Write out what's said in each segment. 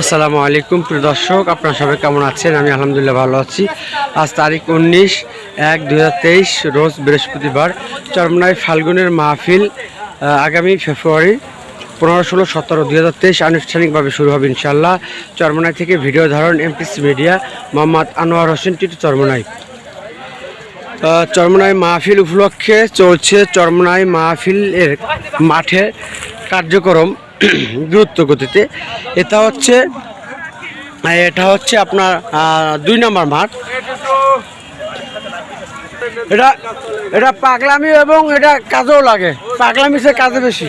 আসসালামু আলাইকুম, প্রিয় দর্শক, আপনারা সবাই কেমন আছেন? আমি আলহামদুলিল্লাহ ভালো আছি। আজ তারিখ উনিশ এক দুই রোজ বৃহস্পতিবার চরমনাই ফাল্গুনের মাহফিল আগামী ফেব্রুয়ারি। পনেরো, ষোলো, সতেরো, দুই হাজার তেইশ আনুষ্ঠানিকভাবে শুরু হবে ইনশাল্লাহ চরমনাই থেকে ভিডিও ধারণ এমপিসি মিডিয়া মোহাম্মদ আনোয়ার হোসেন, টিটু চরমনাই। চরমনাই মাহফিল উপলক্ষে চলছে চরমনাই মাহফিল এর মাঠে কার্যক্রম দ্রুত গতিতে। এটা হচ্ছে এটা হচ্ছে আপনার দুই নম্বর মাঠ। এটা এটা পাগলামি এবং এটা কাজেও লাগে। পাগলামি সে কাজে বেশি।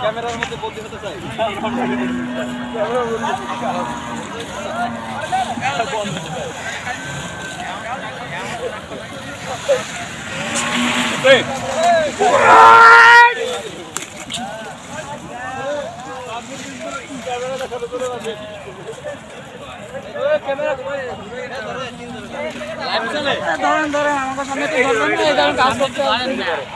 ক্যামেরার মধ্যে বন্দি হতে চাই। ধরেন কাজ করতে পারেন না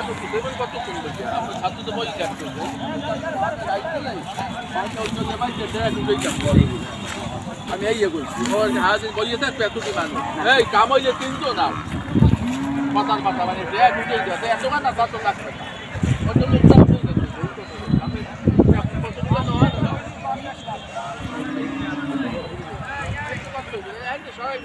দেখো তো দেবেন কত করবে আমরা ছাত্র তো বই কাজ করব? আমি এই করছি ওর হাজ বলিয়ে থাক পেতুটি মানুষ এই, কাম হইলে কিন্তু মানে না মাথার মাথা মানে সবাই